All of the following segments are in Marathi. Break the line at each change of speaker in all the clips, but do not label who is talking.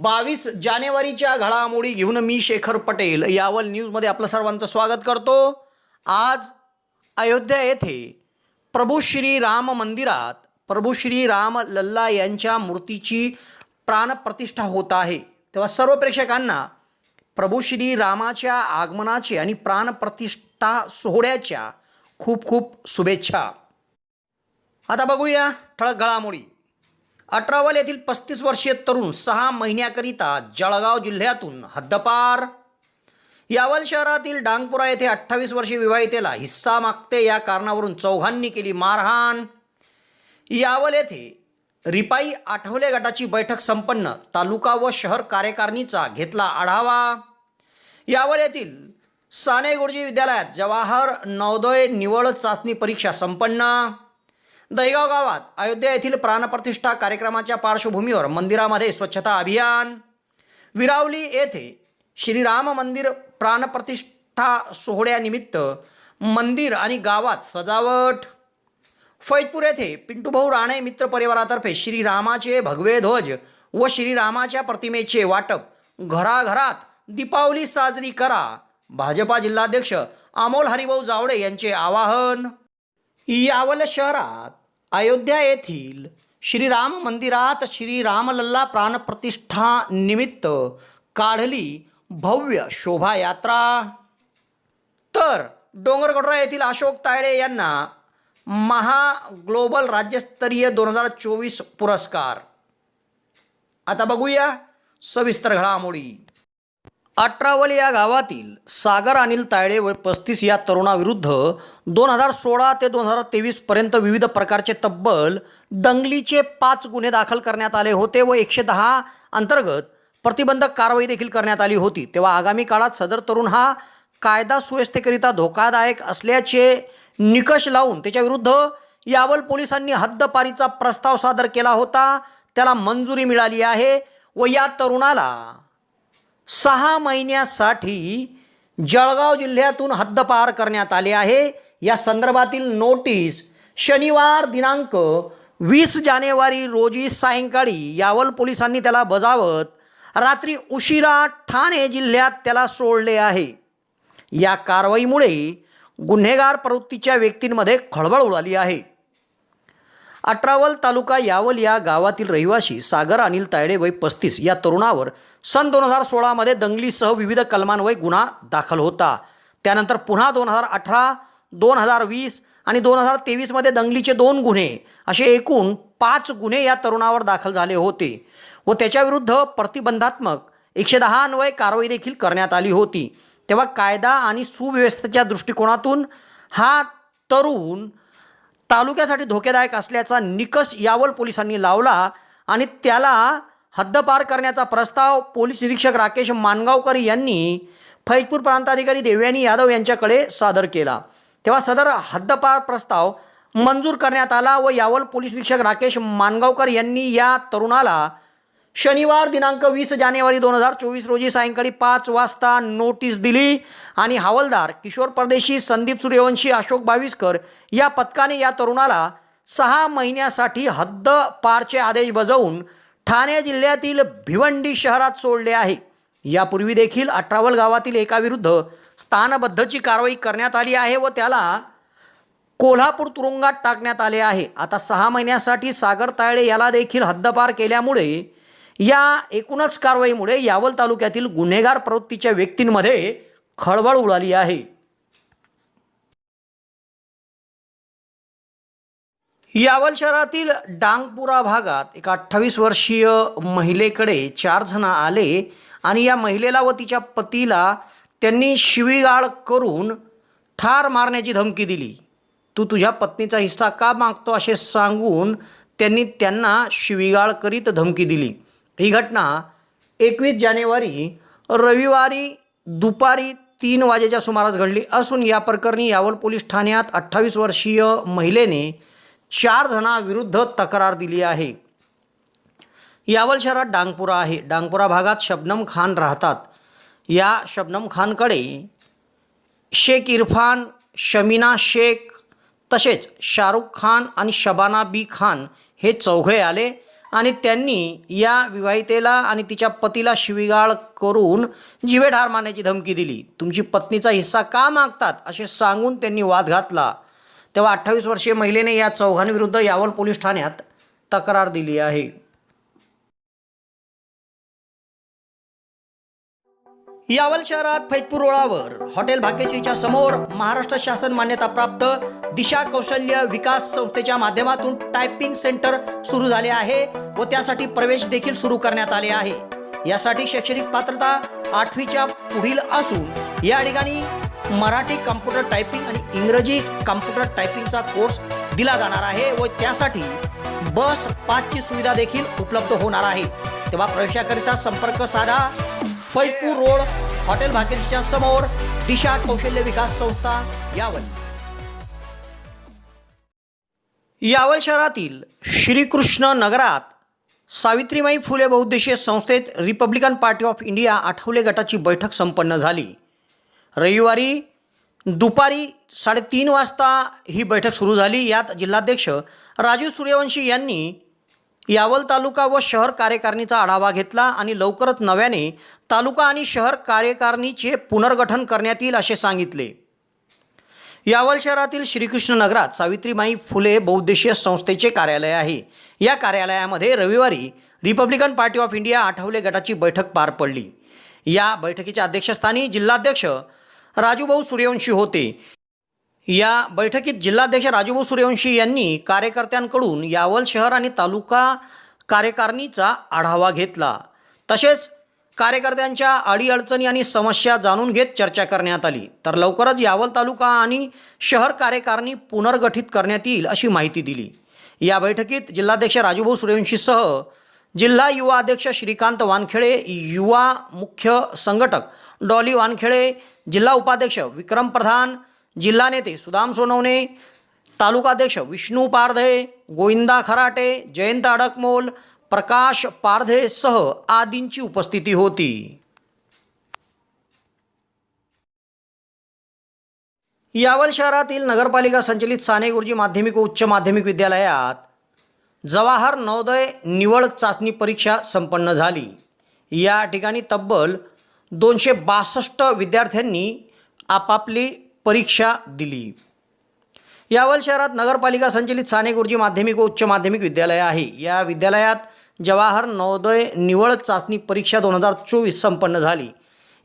बावीस जानेवारीच्या घडामोडी घेऊन मी शेखर पटेल यावल न्यूजमध्ये आपलं सर्वांचं स्वागत करतो. आज अयोध्या येथे प्रभू श्री राम मंदिरात प्रभू श्री राम लल्ला यांच्या मूर्तीची प्राणप्रतिष्ठा होत आहे. तेव्हा सर्व प्रेक्षकांना प्रभू श्री रामाच्या आगमनाचे आणि प्राणप्रतिष्ठा सोहळ्याच्या खूप खूप शुभेच्छा. आता बघूया ठळक घडामोडी. अठरावल येथील पस्तीस वर्षीय तरुण सहा महिन्याकरिता जळगाव जिल्ह्यातून हद्दपार. यावल शहरातील डांगपुरा येथे अठ्ठावीस वर्षीय विवाहितेला हिस्सा मागते. या कारणावरून चौघांनी केली मारहाण. यावल येथे रिपाई आठवले गटाची बैठक संपन्न तालुका व शहर कार्यकारिणीचा घेतला आढावा. यावल येथील साने गुरुजी विद्यालयात जवाहर नवोदय निवड चाचणी परीक्षा संपन्न. दहिगाव गावात अयोध्या येथील प्राणप्रतिष्ठा कार्यक्रमाच्या पार्श्वभूमीवर मंदिरामध्ये स्वच्छता अभियान. विरावली येथे श्रीराम मंदिर प्राणप्रतिष्ठा सोहळ्यानिमित्त मंदिर आणि गावात सजावट. फैजपूर येथे पिंटूभाऊ राणे मित्र परिवारातर्फे श्रीरामाचे भगवे ध्वज व श्रीरामाच्या प्रतिमेचे वाटप. घराघरात दीपावली साजरी करा. भाजपा जिल्हाध्यक्ष अमोल हरिभाऊ जावडे यांचे आवाहन. यावल शहरात अयोध्या येथील श्रीराम मंदिरात श्रीरामलल्ला प्राणप्रतिष्ठा निमित्त काढली भव्य शोभायात्रा. तर डोंगरगडरा येथील अशोक तायडे यांना महा ग्लोबल राज्यस्तरीय दोन हजार चोवीस पुरस्कार. आता बघूया सविस्तर घडामोडी. अठरावल या गावातील सागर अनिल तायडे व पस्तीस या तरुणाविरुद्ध दोन हजार सोळा ते दोन हजार तेवीसपर्यंत विविध प्रकारचे तब्बल दंगलीचे पाच गुन्हे दाखल करण्यात आले होते व एकशे दहा अंतर्गत प्रतिबंधक कारवाई देखील करण्यात आली होती. तेव्हा आगामी काळात सदर तरुण हा कायदा सुव्यवस्थेकरिता धोकादायक असल्याचे निकष लावून त्याच्याविरुद्ध यावल पोलिसांनी हद्दपारीचा प्रस्ताव सादर केला होता. त्याला मंजुरी मिळाली आहे व या तरुणाला सहा महिन्यासाठी जळगाव जिल्ह्यातून हद्दपार करण्यात आले आहे. या संदर्भातील नोटीस शनिवार दिनांक वीस जानेवारी रोजी सायंकाळी यावल पोलिसांनी त्याला बजावत रात्री उशिरा ठाणे जिल्ह्यात त्याला सोडले आहे. या कारवाईमुळे गुन्हेगार प्रवृत्तीच्या व्यक्तींमध्ये खळबळ उडाली आहे. अठरावल तालुका यावल या गावातील रहिवासी सागर अनिल तायडे वय पस्तीस या तरुणावर सन दोन हजार सोळामध्ये दंगलीसह विविध कलमान्वये गुन्हा दाखल होता. त्यानंतर पुन्हा दोन हजार अठरा दोन हजार वीस आणि दोन हजार तेवीसमध्ये दंगलीचे दोन गुन्हे असे एकूण पाच गुन्हे या तरुणावर दाखल झाले होते व त्याच्याविरुद्ध प्रतिबंधात्मक एकशे दहा अन्वय कारवाई देखील करण्यात आली होती. तेव्हा कायदा आणि सुव्यवस्थेच्या दृष्टिकोनातून हा तरुण तालुक्यासाठी धोकेदायक असल्याचा निकष यावल पोलिसांनी लावला आणि त्याला हद्दपार करण्याचा प्रस्ताव पोलीस निरीक्षक राकेश मानगावकर यांनी फैजपूर प्रांताधिकारी देवयानी यादव यांच्याकडे सादर केला. तेव्हा सदर हद्दपार प्रस्ताव मंजूर करण्यात आला व यावल पोलीस निरीक्षक राकेश मानगावकर यांनी या तरुणाला शनिवार दिनांक वीस जानेवारी दोन हजार चोवीस रोजी सायंकाळी पाच वाजता नोटीस दिली आणि हवालदार किशोर परदेशी संदीप सूर्यवंशी अशोक बाविस्कर या पथकाने या तरुणाला सहा महिन्यासाठी हद्द पारचे आदेश बजावून ठाणे जिल्ह्यातील भिवंडी शहरात सोडले आहे. यापूर्वी देखील अठरावल गावातील एकाविरुद्ध स्थानबद्धची कारवाई करण्यात आली आहे व त्याला कोल्हापूर तुरुंगात टाकण्यात आले आहे. आता सहा महिन्यासाठी सागर तायडे याला देखील हद्दपार केल्यामुळे या एकूणच कारवाईमुळे यावल तालुक्यातील गुन्हेगार प्रवृत्तीच्या व्यक्तींमध्ये खळबळ उडाली आहे. यावल शहरातील डांगपुरा भागात एका अठ्ठावीस वर्षीय महिलेकडे चार जण आले आणि या महिलेला व तिच्या पतीला त्यांनी शिवीगाळ करून ठार मारण्याची धमकी दिली. तू तुझ्या पत्नीचा हिस्सा का मागतो असे सांगून त्यांनी त्यांना शिवीगाळ करीत धमकी दिली. ही घटना एकवीस जानेवारी रविवारी दुपारी तीन वाजेच्या सुमारास घडली असून या प्रकरणी यावल पोलीस ठाण्यात अठ्ठावीस वर्षीय महिलेने चार जणांविरुद्ध तक्रार दिली आहे. यावल शहरात डांगपुरा आहे. डांगपुरा भागात शबनम खान राहतात. या शबनम खानकडे शेख इरफान शमीना शेख तसेच शाहरुख खान आणि शबाना बी खान हे चौघे आले आणि त्यांनी या विवाहितेला आणि तिच्या पतीला शिवीगाळ करून जिवेढार मारण्याची धमकी दिली. तुमची पत्नीचा हिस्सा का मागतात असे सांगून त्यांनी वाद घातला. तेव्हा अठ्ठावीस वर्षीय महिलेने या चौघांविरुद्ध यावल पोलीस ठाण्यात तक्रार दिली आहे. यावल शहरात फैतपूर रोडावर हॉटेल भाग्यश्रीच्या समोर महाराष्ट्र शासन मान्यताप्राप्त दिशा कौशल्य विकास संस्थेच्या माध्यमातून टायपिंग सेंटर सुरू झाले आहे व त्यासाठी प्रवेश देखील सुरू करण्यात आले आहे. यासाठी शैक्षणिक पात्रता आठवीच्या पुढील असून या ठिकाणी मराठी कम्प्युटर टायपिंग आणि इंग्रजी कम्प्युटर टायपिंगचा कोर्स दिला जाणार आहे व त्यासाठी बस पाचची सुविधा देखील उपलब्ध होणार आहे. तेव्हा प्रवेशाकरिता संपर्क साधा. फैजपूर रोड हॉटेल भाग्यश्रीच्या समोर दिशा कौशल्य विकास संस्था यावल. यावल शहरातील श्रीकृष्ण नगरात सावित्रीबाई फुले बहुउद्देशीय संस्थेत Republican Party of India Athawale गटाची बैठक संपन्न झाली. रविवारी दुपारी साडेतीन वाजता ही बैठक सुरू झाली. यात जिल्हाध्यक्ष राजू सूर्यवंशी यांनी यावल तालुका व शहर कार्यकारिणीचा आढावा घेतला आणि लवकरच नव्याने तालुका आणि शहर कार्यकारिणीचे पुनर्गठन करण्यात येईल असे सांगितले. यावल शहरातील श्रीकृष्ण नगरात सावित्रीबाई फुले बहुउद्देशीय संस्थेचे कार्यालय आहे. या कार्यालयामध्ये रविवारी Republican Party of India Athawale गटाची बैठक पार पडली. या बैठकीच्या अध्यक्षस्थानी जिल्हाध्यक्ष राजूभाऊ सूर्यवंशी होते. या बैठकीत जिल्हाध्यक्ष राजूभाऊ सूर्यवंशी यांनी कार्यकर्त्यांकडून यावल शहर आणि तालुका कार्यकारिणीचा आढावा घेतला. तसेच कार्यकर्त्यांच्या अडीअडचणी आणि समस्या जाणून घेत चर्चा करण्यात आली. तर लवकरच यावल तालुका आणि शहर कार्यकारिणी पुनर्गठित करण्यात येईल अशी माहिती दिली. या बैठकीत जिल्हाध्यक्ष राजूभाऊ सूर्यवंशीसह जिल्हा युवा अध्यक्ष श्रीकांत वानखेडे युवा मुख्य संघटक डॉली वानखेडे जिल्हा उपाध्यक्ष विक्रम प्रधान जिल्हा नेते सुदाम सोनवणे तालुकाध्यक्ष विष्णू पारधे गोविंदा खराटे जयंत अडकमोल प्रकाश पारधेसह आदींची उपस्थिती होती. यावल शहरातील नगरपालिका संचलित साने गुरुजी माध्यमिक व उच्च माध्यमिक विद्यालयात जवाहर नवोदय निवड चाचणी परीक्षा संपन्न झाली. या ठिकाणी तब्बल दोनशे बासष्ट विद्यार्थ्यांनी आपापली परीक्षा दिली. यावल शहरात नगरपालिका संचलित साने गुरुजी माध्यमिक व उच्च माध्यमिक विद्यालय आहे. या विद्यालयात जवाहर नवोदय निवड चाचणी परीक्षा दोन हजार चोवीस संपन्न झाली.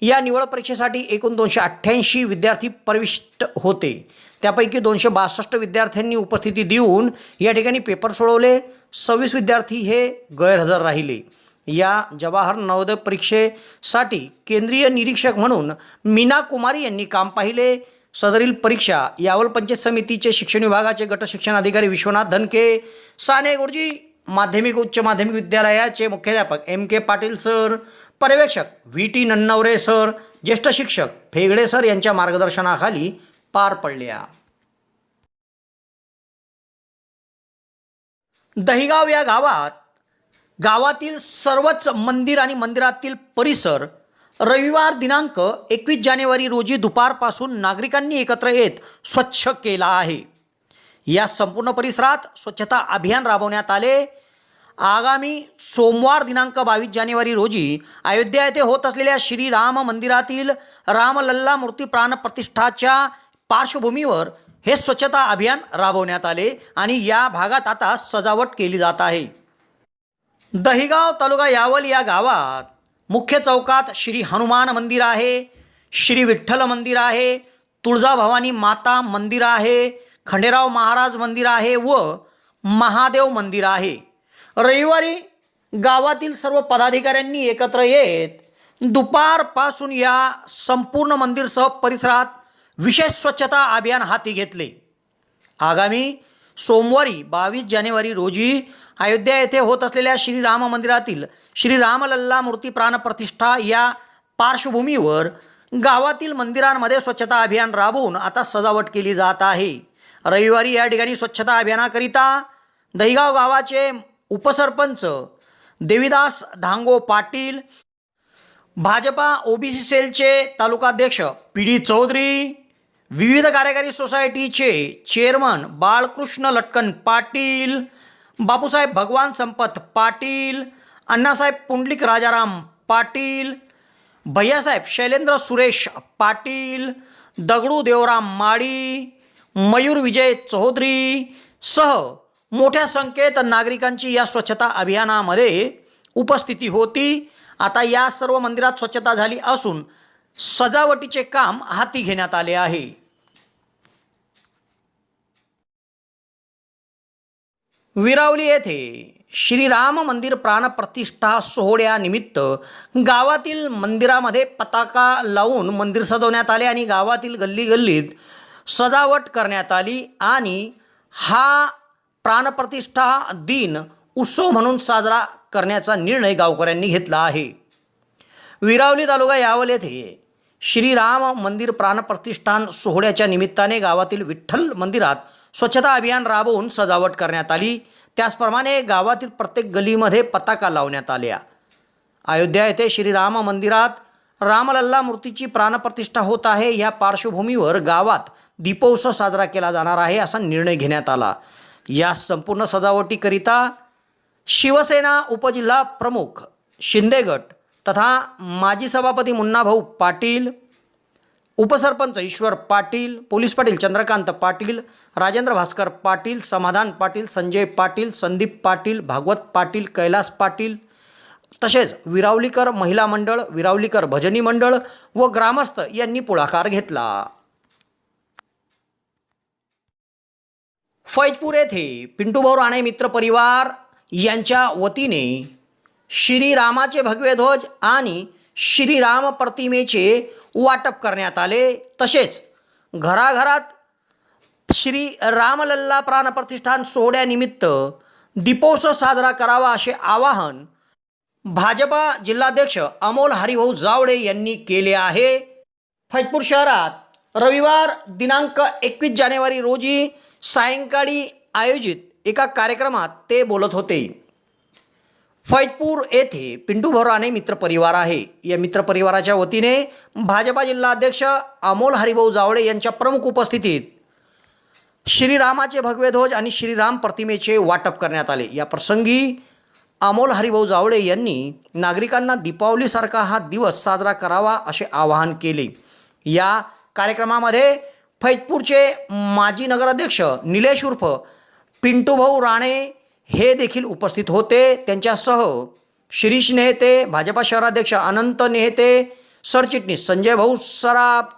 या निवड परीक्षेसाठी एकूण दोनशे अठ्ठ्याऐंशी विद्यार्थी प्रविष्ट होते. त्यापैकी दोनशे बासष्ट विद्यार्थ्यांनी उपस्थिती देऊन या ठिकाणी पेपर सोडवले. सव्वीस विद्यार्थी हे गैरहजर राहिले. या जवाहर नवोदय परीक्षेसाठी केंद्रीय निरीक्षक म्हणून मीना कुमारी यांनी काम पाहिले. सदरील परीक्षा यावल पंचायत समितीचे शिक्षण विभागाचे गट शिक्षण अधिकारी विश्वनाथ धनके साने गुरुजी माध्यमिक उच्च माध्यमिक विद्यालयाचे मुख्याध्यापक एम के पाटील सर पर्यवेक्षक व्ही टी नन्नवरे सर ज्येष्ठ शिक्षक फेगडे सर यांच्या मार्गदर्शनाखाली पार पडल्या. दहिगाव या गावात गावातील सर्वच मंदिर आणि मंदिरातील परिसर रविवार दिनांक एकवीस जानेवारी रोजी दुपारपासून नागरिकांनी एकत्र येत स्वच्छ केला आहे. या संपूर्ण परिसरात स्वच्छता अभियान राबवण्यात आले. आगामी सोमवार दिनांक बावीस जानेवारी रोजी अयोध्या येथे होत असलेल्या श्रीराम मंदिरातील रामलल्ला मूर्ती प्राण प्रतिष्ठाच्या पार्श्वभूमीवर हे स्वच्छता अभियान राबवण्यात आले आणि या भागात आता सजावट केली जात आहे. दहिगाव तालुका यावल या गावात मुख्य चौकात श्री हनुमान मंदिर आहे श्री विठ्ठल मंदिर आहे तुळजाभवानी माता मंदिर आहे खंडेराव महाराज मंदिर आहे व महादेव मंदिर आहे. रविवारी गावातील सर्व पदाधिकाऱ्यांनी एकत्र येत दुपारपासून या संपूर्ण मंदिरसह परिसरात विशेष स्वच्छता अभियान हाती घेतले. आगामी सोमवारी बावीस जानेवारी रोजी अयोध्या येथे होत असलेल्या श्रीराम मंदिरातील श्रीरामलल्ला मूर्ती प्राणप्रतिष्ठा या पार्श्वभूमीवर गावातील मंदिरांमध्ये स्वच्छता अभियान राबवून आता सजावट केली जात आहे. रविवारी या ठिकाणी स्वच्छता अभियानाकरिता दहिगाव गावाचे उपसरपंच देविदास धांगो पाटील भाजपा ओबीसी सेलचे तालुकाध्यक्ष पी डी चौधरी विविध कार्यकारी सोसायटीचे चेअरमन बाळकृष्ण लटकन पाटील बापूसाहेब भगवान संपत पाटील अण्णासाहेब पुंडलिक राजाराम पाटील भैयासाहेब शैलेंद्र सुरेश पाटील दगडू देवराम माळी मयूर विजय चौधरी सह मोठ्या संख्येत नागरिकांची या स्वच्छता अभियानामध्ये उपस्थिती होती. आता या सर्व मंदिरात स्वच्छता झाली असून सजावटीचे काम हाती घेण्यात आले आहे. विरावली येथे श्रीराम मंदिर प्राणप्रतिष्ठा सोहळ्यानिमित्त गावातील मंदिरामध्ये पताका लावून मंदिर सजवण्यात आले आणि गावातील गल्ली गल्लीत सजावट करण्यात आली आणि हा प्राणप्रतिष्ठा दिन उत्सव म्हणून साजरा करण्याचा निर्णय गावकऱ्यांनी घेतला आहे. विरावली तालुका यावल येथे श्रीराम मंदिर प्राणप्रतिष्ठान सोहळ्याच्या निमित्ताने गावातील विठ्ठल मंदिरात स्वच्छता अभियान राबवून सजावट करण्यात आली. त्याचप्रमाणे गावातील प्रत्येक गलीमध्ये पताका लावण्यात आल्या. अयोध्या येथे श्रीराम मंदिरात रामलल्ला मूर्तीची प्राणप्रतिष्ठा होत आहे. या पार्श्वभूमीवर गावात दीपोत्सव साजरा केला जाणार आहे असा निर्णय घेण्यात आला. या संपूर्ण सजावटीकरिता शिवसेना उपजिल्हा प्रमुख शिंदेगट तथा माजी सभापती मुन्नाभाऊ पाटील उपसरपंच ईश्वर पाटील पोलीस पाटील चंद्रकांत पाटील राजेंद्र भास्कर पाटील समाधान पाटील संजय पाटील संदीप पाटील भागवत पाटील कैलास पाटील तसेच विरावलीकर महिला मंडळ विरावलीकर भजनी मंडळ व ग्रामस्थ यांनी पुढाकार घेतला. फैजपूर येथे पिंटूभाऊ राणे मित्र परिवार यांच्या वतीने श्रीरामाचे भगवे ध्वज आणि श्रीराम प्रतिमेचे वाटप करण्यात आले. तसेच घराघरात श्री रामलल्ला प्राणप्रतिष्ठान सोहळ्यानिमित्त दीपोत्सव साजरा करावा असे आवाहन भाजपा जिल्हाध्यक्ष अमोल हरिभाऊ जावडे यांनी केले आहे. फैजपूर शहरात रविवार दिनांक एकवीस जानेवारी रोजी सायंकाळी आयोजित एका कार्यक्रमात ते बोलत होते. फैजपूर येथे पिंटू भोराने मित्रपरिवार आहे. या मित्रपरिवाराच्या वतीने भाजपा जिल्हाध्यक्ष अमोल हरिभाऊ जावळे यांच्या प्रमुख उपस्थितीत श्रीरामाचे भगवे ध्वज आणि श्रीराम प्रतिमेचे वाटप करण्यात आले. या प्रसंगी अमोल हरिभाऊ जावळे यांनी नागरिकांना दीपावलीसारखा हा दिवस साजरा करावा असे आवाहन केले. या कार्यक्रमामध्ये फैजपूरचे माजी नगराध्यक्ष निलेश उर्फ पिंटूभाऊ राणे हे देखील उपस्थित होते. त्यांच्यासह शिरीष नेहते भाजपा शहराध्यक्ष अनंत नेहते सरचिटणीस संजय भाऊ सराफ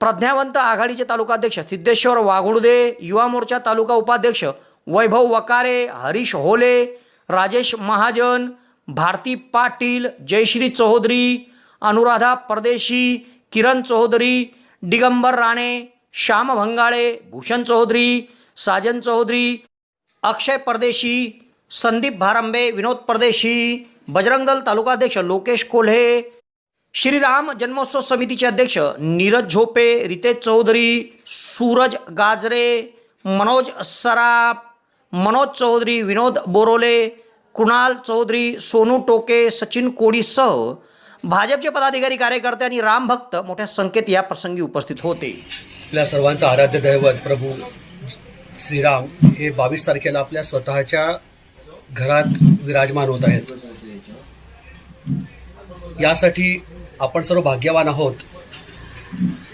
प्रज्ञावंत आघाडीचे तालुकाध्यक्ष सिद्धेश्वर वाघुडदे युवा मोर्चा तालुका उपाध्यक्ष वैभव वकारे हरीश होले राजेश महाजन भारती पाटील जयश्री चौधरी अनुराधा परदेशी किरण चौधरी दिगंबर राणे श्याम भंगाळे भूषण चौधरी साजन चौधरी अक्षय परदेशी संदीप भारंबे विनोद परदेशी बजरंग दल तालुकाध्यक्ष लोकेश कोल्हे श्रीराम जन्मोत्सव समितीचे अध्यक्ष नीरज झोपे रितेश चौधरी सूरज गाजरे मनोज सराफ मनोज चौधरी विनोद बोरोले कुणाल चौधरी सोनू टोके सचिन कोडीसह भाजपचे पदाधिकारी कार्यकर्ते आणि रामभक्त मोठ्या संख्येत या प्रसंगी उपस्थित होते.
आपल्या सर्वांचं आराध्य दैवत प्रभू श्रीराम हे बावीस तारखेला आपल्या स्वतःच्या घरात विराजमान होत आहेत. यासाठी आपण सर्व भाग्यवान आहोत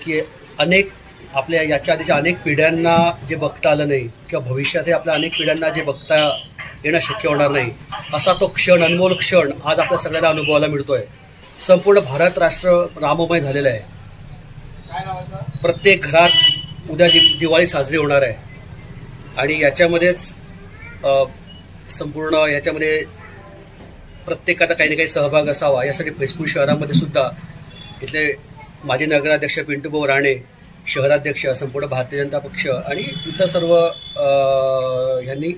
की अनेक आपल्या याच्या आधीच्या अनेक पिढ्यांना जे बघता आलं नाही किंवा भविष्यातही आपल्या अनेक पिढ्यांना जे बघता येणं शक्य होणार नाही असा तो क्षण अनमोल क्षण आज आपल्या सगळ्यांना अनुभवायला मिळतोय. संपूर्ण भारत राष्ट्र राममय झालेलं आहे. प्रत्येक घरात उद्या दि दिवाळी साजरी होणार आहे. आणि याच्यामध्येच संपूर्ण याच्यामध्ये प्रत्येकाचा काही ना काही सहभाग असावा यासाठी फैजपूर शहरामध्ये सुद्धा इथले माजी नगराध्यक्ष पिंटूभाऊ राणे शहराध्यक्ष संपूर्ण भारतीय जनता पक्ष आणि इतर सर्व ह्यांनी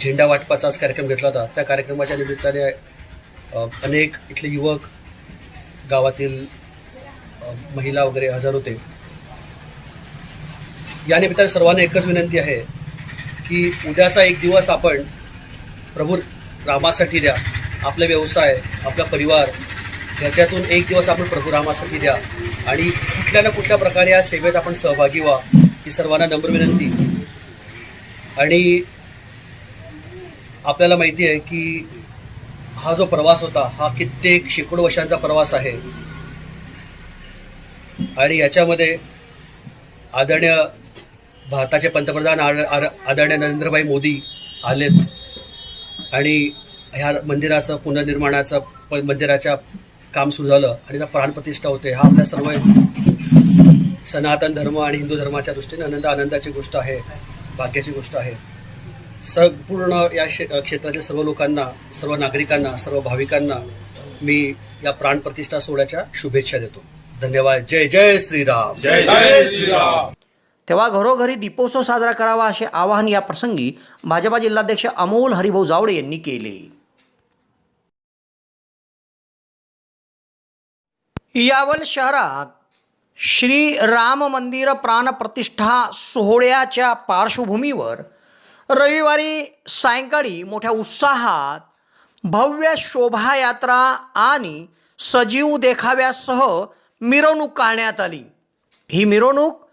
झेंडा वाटपाचा आज कार्यक्रम घेतला होता. त्या कार्यक्रमाच्या निमित्ताने अनेक इथले युवक गावातील महिला वगैरे हजर होते. या निमित्ताने सर्वांना एकच विनंती आहे की उद्याचा एक दिवस आपण प्रभू रामासाठी द्या आपला व्यवसाय आपला परिवार ह्याच्यातून एक दिवस आपण प्रभू रामासाठी द्या. आणि कुठल्या ना कुठल्या प्रकारे या सेवेत आपण सहभागी व्हा ही सर्वांना नम्र विनंती. आणि आपल्याला माहिती आहे की हा जो प्रवास होता हा कित्येक शेकडो वर्षांचा प्रवास आहे. आणि याच्यामध्ये आदरणीय भारताचे पंतप्रधान आर- आर- आदरणीय नरेंद्रभाई मोदी आलेत. आणि ह्या मंदिराचं पुनर्निर्माणाचं प- मंदिराच्या काम सुरू झालं आणि त्या प्राणप्रतिष्ठा होते. हा आपल्या सर्व सनातन धर्म आणि हिंदू धर्माच्या दृष्टीने आनंद आनंदाची गोष्ट आहे भाग्याची गोष्ट आहे. संपूर्ण या क्षे क्षेत्रातील सर्व लोकांना सर्व नागरिकांना सर्व भाविकांना मी या प्राणप्रतिष्ठा सोहळ्याच्या शुभेच्छा देतो. धन्यवाद. जय जय श्रीराम.
जय जय श्रीराम.
तेव्हा घरोघरी दीपोत्सव साजरा करावा असे आवाहन या प्रसंगी भाजपा जिल्हाध्यक्ष अमोल हरिभाऊ जावडे यांनी केले. यावल शहरात श्री राम मंदिर प्राणप्रतिष्ठा सोहळ्याच्या पार्श्वभूमीवर रविवारी सायंकाळी मोठ्या उत्साहात भव्य शोभायात्रा आणि सजीव देखाव्यासह मिरवणूक काढण्यात आली. ही मिरवणूक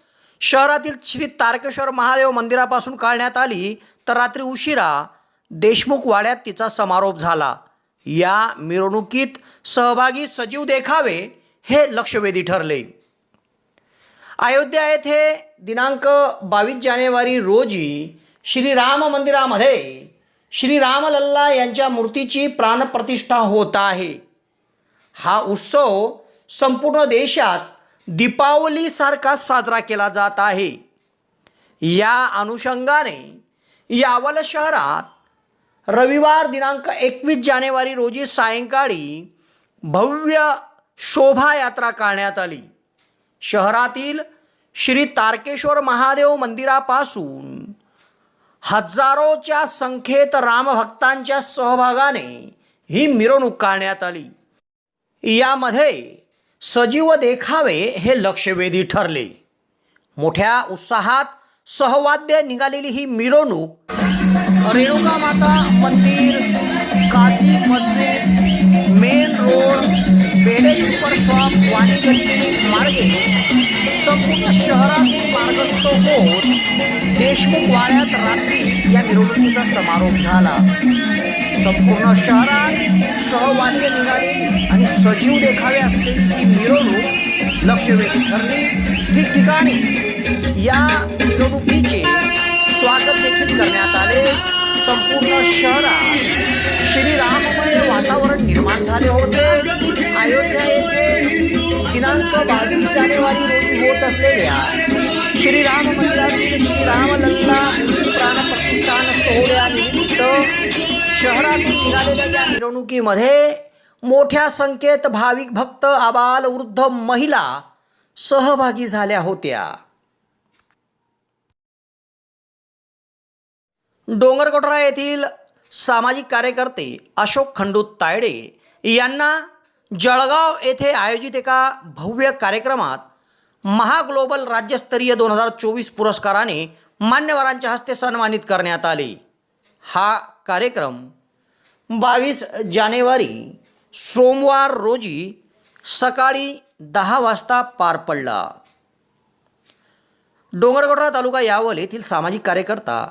शहरातील श्री तारकेश्वर महादेव मंदिरापासून काढण्यात आली तर रात्री उशिरा देशमुख वाड्यात तिचा समारोप झाला. या मिरवणुकीत सहभागी सजीव देखावे हे लक्षवेधी ठरले. अयोध्या येथे दिनांक बावीस जानेवारी रोजी श्रीराम मंदिरामध्ये श्रीरामलल्ला यांच्या मूर्तीची प्राणप्रतिष्ठा होत आहे. हा उत्सव संपूर्ण देशात दीपावलीसारखा साजरा केला जात आहे. या अनुषंगाने यावल शहरात रविवार दिनांक एकवीस जानेवारी रोजी सायंकाळी भव्य शोभायात्रा काढण्यात आली. शहरातील श्री तारकेश्वर महादेव मंदिरापासून हजारोच्या संख्येत रामभक्तांच्या सहभागाने ही मिरवणूक काढण्यात आली. यामध्ये सजीव देखावे हे लक्षवेधी ठरले. मोठ्या उत्साहात सहवाद्य निघालेली ही मिरवणूक. रेणुका माता मंदिर काझी मस्जिद मेन रोड बेडे सुपर शॉप वाणी मार्गे. संपूर्ण शहरातील मार्गस्थ होत देशमुख वाड्यात रात्री या मिरवणुकीचा समारोप झाला. संपूर्ण शहरात सहवाद्य निघाली आणि सजीव देखावे असलेली ही मिरवणूक लक्षवेधी ठरली. ठिकठिकाणी या मिरवणुकीचे स्वागत देखील करण्यात आले. संपूर्ण शहरात श्रीराममय वातावरण निर्माण झाले होते. अयोध्या येथे दिनांक बावीस जानेवारी रोजी होत असलेल्या श्रीराम मंदिरातील श्रीरामलल्ला प्राणप्रतिष्ठान सोहळ्यानिमित्त शहरातून निघालेल्या या मिरवणुकीमध्ये मोठ्या संख्येत भाविक भक्त आबाल वृद्ध महिला सहभागी झाल्या होत्या. डोंगरकोटरा येथील सामाजिक कार्यकर्ते अशोक खंडू तायडे यांना जळगाव येथे आयोजित एका भव्य कार्यक्रमात महाग्लोबल राज्यस्तरीय दोन हजार चोवीस पुरस्काराने मान्यवरांच्या हस्ते सन्मानित करण्यात आले. हा कार्यक्रम बावीस जानेवारी सोमवार रोजी सकाळी दहा वाजता पार पडला. डोंगरगोडरा तालुका यावल येथील सामाजिक कार्यकर्ता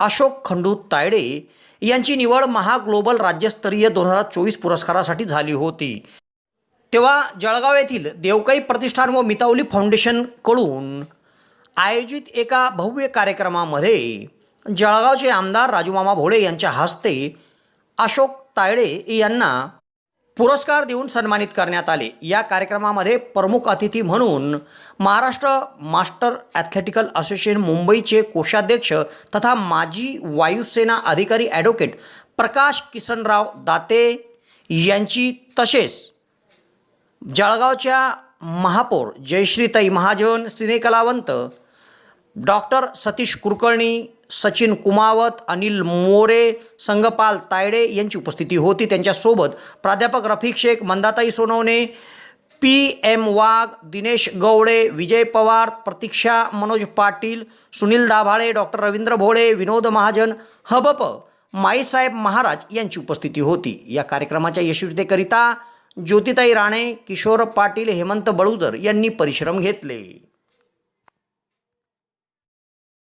अशोक खंडू तायडे यांची निवड महाग्लोबल राज्यस्तरीय दोन हजार चोवीस पुरस्कारासाठी झाली होती. तेव्हा जळगाव येथील देवकाई प्रतिष्ठान व मितावली फाउंडेशनकडून आयोजित एका भव्य कार्यक्रमामध्ये जळगावचे आमदार राजूमामा भोळे यांच्या हस्ते अशोक तायडे यांना पुरस्कार देऊन सन्मानित करण्यात आले. या कार्यक्रमामध्ये प्रमुख अतिथी म्हणून महाराष्ट्र मास्टर ॲथलेटिकल असोसिएशन मुंबईचे कोषाध्यक्ष तथा माजी वायुसेना अधिकारी ॲडव्होकेट प्रकाश किसनराव दाते यांची तसेच जळगावच्या महापौर जयश्रीताई महाजन सिनेकलावंत डॉक्टर सतीश कुलकर्णी सचिन कुमावत अनिल मोरे संगपाल तायडे यांची उपस्थिती होती. त्यांच्यासोबत प्राध्यापक Rafiq Shaikh Mandatai Sonawane P M Wagh Dinesh Gawade Vijay Pawar Pratiksha Manoj Patil Sunil Dabhale doctor Ravindra Bhole Vinod Mahajan हबप Maisaheb Maharaj यांची उपस्थिती होती. या कार्यक्रमाच्या यशस्वीतेकरिता ज्योतिताई राणे किशोर पाटील हेमंत बळूदर यांनी परिश्रम घेतले.